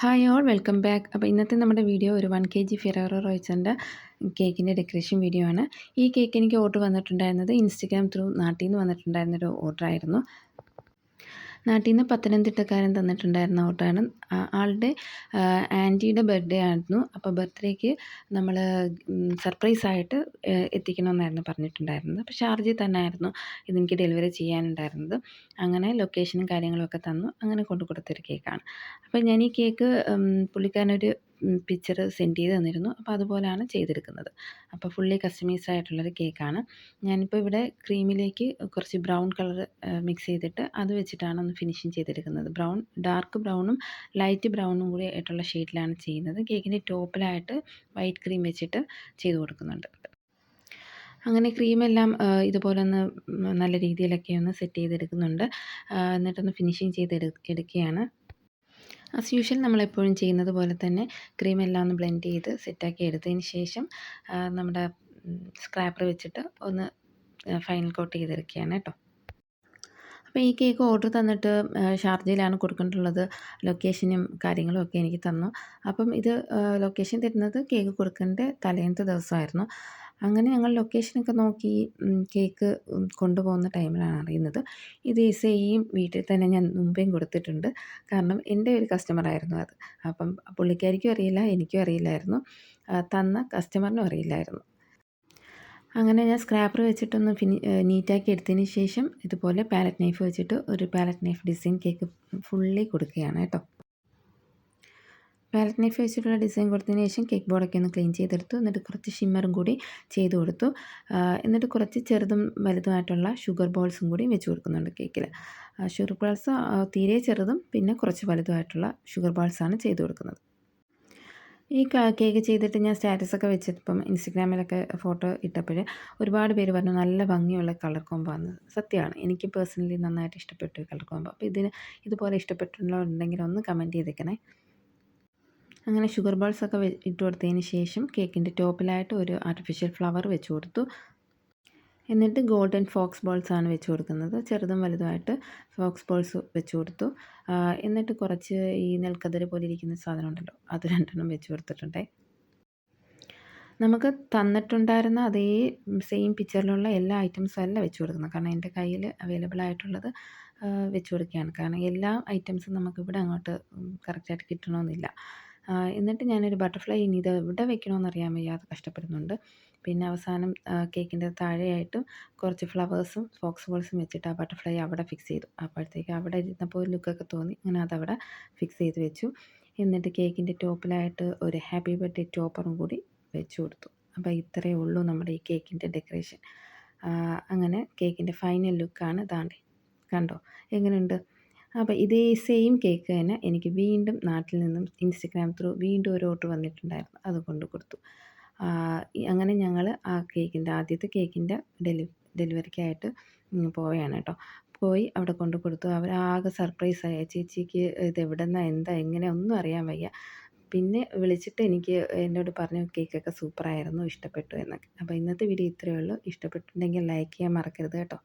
Hi all welcome back അപ്പോൾ ഇന്നത്തെ നമ്മുടെ വീഡിയോ ഒരു വൺ കെ ജി ഫിറാറോ റോയ്സിന്റെ കേക്കിന്റെ ഡെക്കറേഷൻ വീഡിയോ ആണ്. ഈ കേക്ക് എനിക്ക് ഓർഡർ വന്നിട്ടുണ്ടായിരുന്നത് ഇൻസ്റ്റഗ്രാം ത്രൂ നാട്ടിൽ നിന്ന് വന്നിട്ടുണ്ടായിരുന്നൊരു ഓർഡർ ആയിരുന്നു. നാട്ടിൽ നിന്ന് പത്തനംതിട്ടക്കാരൻ തന്നിട്ടുണ്ടായിരുന്ന ഓട്ടോയാണ് ആളുടെ ആന്റിയുടെ ബർത്ത്ഡേ ആയിരുന്നു. അപ്പോൾ ബർത്ത്ഡേക്ക് നമ്മൾ സർപ്രൈസായിട്ട് എത്തിക്കണമെന്നായിരുന്നു പറഞ്ഞിട്ടുണ്ടായിരുന്നത്. അപ്പോൾ ഷാർജയിൽ തന്നെ ആയിരുന്നു ഇതെനിക്ക് ഡെലിവറി ചെയ്യാനുണ്ടായിരുന്നത്. അങ്ങനെ ലൊക്കേഷനും കാര്യങ്ങളൊക്കെ തന്നു. അങ്ങനെ കൊണ്ടു കൊടുത്തൊരു കേക്കാണ്. അപ്പോൾ ഞാൻ ഈ കേക്ക് പുള്ളിക്കാരനൊരു പിക്ചർ സെൻഡ് ചെയ്ത് തന്നിരുന്നു. അപ്പോൾ അതുപോലെയാണ് ചെയ്തെടുക്കുന്നത്. അപ്പോൾ ഫുള്ളി കസ്റ്റമൈസ്ഡ് ആയിട്ടുള്ളൊരു കേക്കാണ്. ഞാനിപ്പോൾ ഇവിടെ ക്രീമിലേക്ക് കുറച്ച് ബ്രൗൺ കളർ മിക്സ് ചെയ്തിട്ട് അത് വെച്ചിട്ടാണ് ഒന്ന് ഫിനിഷിങ് ചെയ്തെടുക്കുന്നത്. ബ്രൗൺ ഡാർക്ക് ബ്രൗണും ലൈറ്റ് ബ്രൗണും കൂടി ആയിട്ടുള്ള ഷെയ്ഡിലാണ് ചെയ്യുന്നത്. കേക്കിന്റെ ടോപ്പിലായിട്ട് വൈറ്റ് ക്രീം വെച്ചിട്ട് ചെയ്ത് കൊടുക്കുന്നുണ്ട്. അങ്ങനെ ക്രീമെല്ലാം ഇതുപോലെ ഒന്ന് നല്ല രീതിയിലൊക്കെ ഒന്ന് സെറ്റ് ചെയ്തെടുക്കുന്നുണ്ട്. എന്നിട്ടൊന്ന് ഫിനിഷിങ് ചെയ്ത് എടുക്കുകയാണ്. ആസ് യൂഷ്വൽ നമ്മളെപ്പോഴും ചെയ്യുന്നത് പോലെ തന്നെ ക്രീം എല്ലാം ഒന്ന് ബ്ലെൻഡ് ചെയ്ത് സെറ്റാക്കി എടുത്തതിന് ശേഷം നമ്മുടെ സ്ക്രാപ്പർ വെച്ചിട്ട് ഒന്ന് ഫൈനൽ കോട്ട് ചെയ്തെടുക്കുകയാണ് കേട്ടോ. അപ്പോൾ ഈ കേക്ക് ഓർഡർ തന്നിട്ട് ഷാർജയിലാണ് കൊടുക്കേണ്ടുള്ളത് ലൊക്കേഷനും കാര്യങ്ങളും ഒക്കെ എനിക്ക് തന്നു. അപ്പം ഇത് ലൊക്കേഷൻ തരുന്നത് കേക്ക് കൊടുക്കേണ്ട തലേന്നത്തെ ദിവസമായിരുന്നു. അങ്ങനെ ഞങ്ങൾ ലൊക്കേഷനൊക്കെ നോക്കി കേക്ക് കൊണ്ടുപോകുന്ന ടൈമിലാണ് അറിയുന്നത്. ഇത് ഈ സെയിം വീട്ടിൽ തന്നെ ഞാൻ മുമ്പേയും കൊടുത്തിട്ടുണ്ട്. കാരണം എന്റെ ഒരു കസ്റ്റമറായിരുന്നു അത്. അപ്പം പുള്ളിക്കാരിക്കും അറിയില്ല എനിക്കും അറിയില്ലായിരുന്നു. തന്ന കസ്റ്റമറിനും അറിയില്ലായിരുന്നു. അങ്ങനെ ഞാൻ സ്ക്രാപ്പർ വെച്ചിട്ടൊന്ന് ഫിനി നീറ്റാക്കി എടുത്തതിന് ശേഷം ഇതുപോലെ പാലറ്റ് നൈഫ് വെച്ചിട്ട് ഒരു palette knife design cake fully കൊടുക്കുകയാണ് കേട്ടോ. പാലറ്റ് നൈഫ് വെച്ചിട്ടുള്ള ഡിസൈൻ കൊടുത്തതിന് ശേഷം കേക്ക് ബോർഡൊക്കെ ഒന്ന് ക്ലീൻ ചെയ്തെടുത്തു. എന്നിട്ട് കുറച്ച് ഷിമ്മറും കൂടി ചെയ്ത് കൊടുത്തു. എന്നിട്ട് കുറച്ച് ചെറുതും വലുതുമായിട്ടുള്ള ഷുഗർ ബോൾസും കൂടി വെച്ച് കൊടുക്കുന്നുണ്ട് കേക്കിൽ ഷുഗർ ബോൾസ് തീരെ ചെറുതും പിന്നെ കുറച്ച് വലുതുമായിട്ടുള്ള ഷുഗർ ബോൾസാണ് ചെയ്ത് കൊടുക്കുന്നത്. ഈ കേക്ക് ചെയ്തിട്ട് ഞാൻ സ്റ്റാറ്റസൊക്കെ വെച്ചപ്പം ഇൻസ്റ്റഗ്രാമിലൊക്കെ ഫോട്ടോ ഇട്ടപ്പോൾ ഒരുപാട് പേര് പറഞ്ഞു നല്ല ഭംഗിയുള്ള കളർ കോമ്പോ ആണ്. സത്യമാണ്. എനിക്ക് പേഴ്സണലി നന്നായിട്ട് ഇഷ്ടപ്പെട്ടു കളർ കോമ്പ് അപ്പോൾ ഇതിന് ഇതുപോലെ ഇഷ്ടപ്പെട്ടുണ്ടെങ്കിൽ ഒന്ന് കമന്റ് ചെയ്തേക്കണേ. അങ്ങനെ ഷുഗർ ബോൾസ് ഒക്കെ ഇട്ട് കൊടുത്തതിന് ശേഷം കേക്കിന്റെ ടോപ്പിലായിട്ട് ഒരു ആർട്ടിഫിഷ്യൽ ഫ്ലവർ വെച്ച് കൊടുത്തു. എന്നിട്ട് ഗോൾഡൻ ഫോക്സ് ബോൾസ് ആണ് വെച്ച് കൊടുക്കുന്നത്. ചെറുതും വലുതുമായിട്ട് ഫോക്സ് ബോൾസ് വെച്ച് കൊടുത്തു. എന്നിട്ട് കുറച്ച് ഈ നെൽക്കതിര് പോലെ ഇരിക്കുന്ന സാധനം ഉണ്ടല്ലോ അത് രണ്ടെണ്ണം വെച്ച് കൊടുത്തിട്ടുണ്ടേ. നമുക്ക് തന്നിട്ടുണ്ടായിരുന്ന അതേ സെയിം പിക്ചറിലുള്ള എല്ലാ ഐറ്റംസും അല്ല വെച്ച് കൊടുക്കുന്നത്. കാരണം എന്റെ കയ്യിൽ അവൈലബിൾ ആയിട്ടുള്ളത് വെച്ച് കൊടുക്കുകയാണ്. കാരണം എല്ലാ ഐറ്റംസും നമുക്കിവിടെ അങ്ങോട്ട് കറക്റ്റായിട്ട് കിട്ടണമെന്നില്ല. എന്നിട്ട് ഞാനൊരു ബട്ടർഫ്ലൈ ഇനി ഇത് എവിടെ വെക്കണമെന്ന് അറിയാൻ വയ്യാതെ കഷ്ടപ്പെടുന്നുണ്ട്. പിന്നെ അവസാനം കേക്കിന്റെ താഴെയായിട്ടും കുറച്ച് ഫ്ലവേഴ്സും ഫോക്സ് ബോൾസും വെച്ചിട്ട് ആ ബട്ടർഫ്ലൈ അവിടെ ഫിക്സ് ചെയ്തു. അപ്പോഴത്തേക്ക് അവിടെ ഇരുന്നപ്പോൾ ഒരു ലുക്കൊക്കെ തോന്നി അങ്ങനെ അതവിടെ ഫിക്സ് ചെയ്ത് വെച്ചു. എന്നിട്ട് കേക്കിന്റെ ടോപ്പിലായിട്ട് ഒരു ഹാപ്പി ബർത്ത്ഡേ ടോപ്പറും കൂടി വെച്ചു കൊടുത്തു. അപ്പോൾ ഇത്രയേ ഉള്ളൂ നമ്മുടെ ഈ കേക്കിന്റെ ഡെക്കറേഷൻ അങ്ങനെ കേക്കിന്റെ ഫൈനൽ ലുക്കാണ് താണ്ടി കണ്ടോ? എങ്ങനെയുണ്ട് അപ്പോൾ ഇതേ സെയിം കേക്ക് തന്നെ എനിക്ക് വീണ്ടും നാട്ടിൽ നിന്നും ഇൻസ്റ്റഗ്രാം ത്രൂ വീണ്ടും ഒരു ഓർഡർ വന്നിട്ടുണ്ടായിരുന്നു. അത് കൊണ്ട് കൊടുത്തു. അങ്ങനെ ഞങ്ങൾ ആ കേക്കിന്റെ ആദ്യത്തെ കേക്കിന്റെ ഡെലി ഡെലിവറിക്കായിട്ട് പോവുകയാണ് കേട്ടോ പോയി അവിടെ കൊണ്ട് കൊടുത്തു. അവർ ആകെ സർപ്രൈസായി ചേച്ചിക്ക് ഇത് എവിടെ നിന്നാണ് എന്താ എങ്ങനെ ഒന്നും അറിയാൻ വയ്യ. പിന്നെ വിളിച്ചിട്ട് എനിക്ക് എന്നോട് പറഞ്ഞു കേക്കൊക്കെ സൂപ്പറായിരുന്നു ഇഷ്ടപ്പെട്ടു എന്നൊക്കെ. അപ്പോൾ ഇന്നത്തെ വീഡിയോ ഇത്രയേ ഉള്ളൂ. ഇഷ്ടപ്പെട്ടിട്ടുണ്ടെങ്കിൽ ലൈക്ക് ചെയ്യാൻ മറക്കരുത് കേട്ടോ.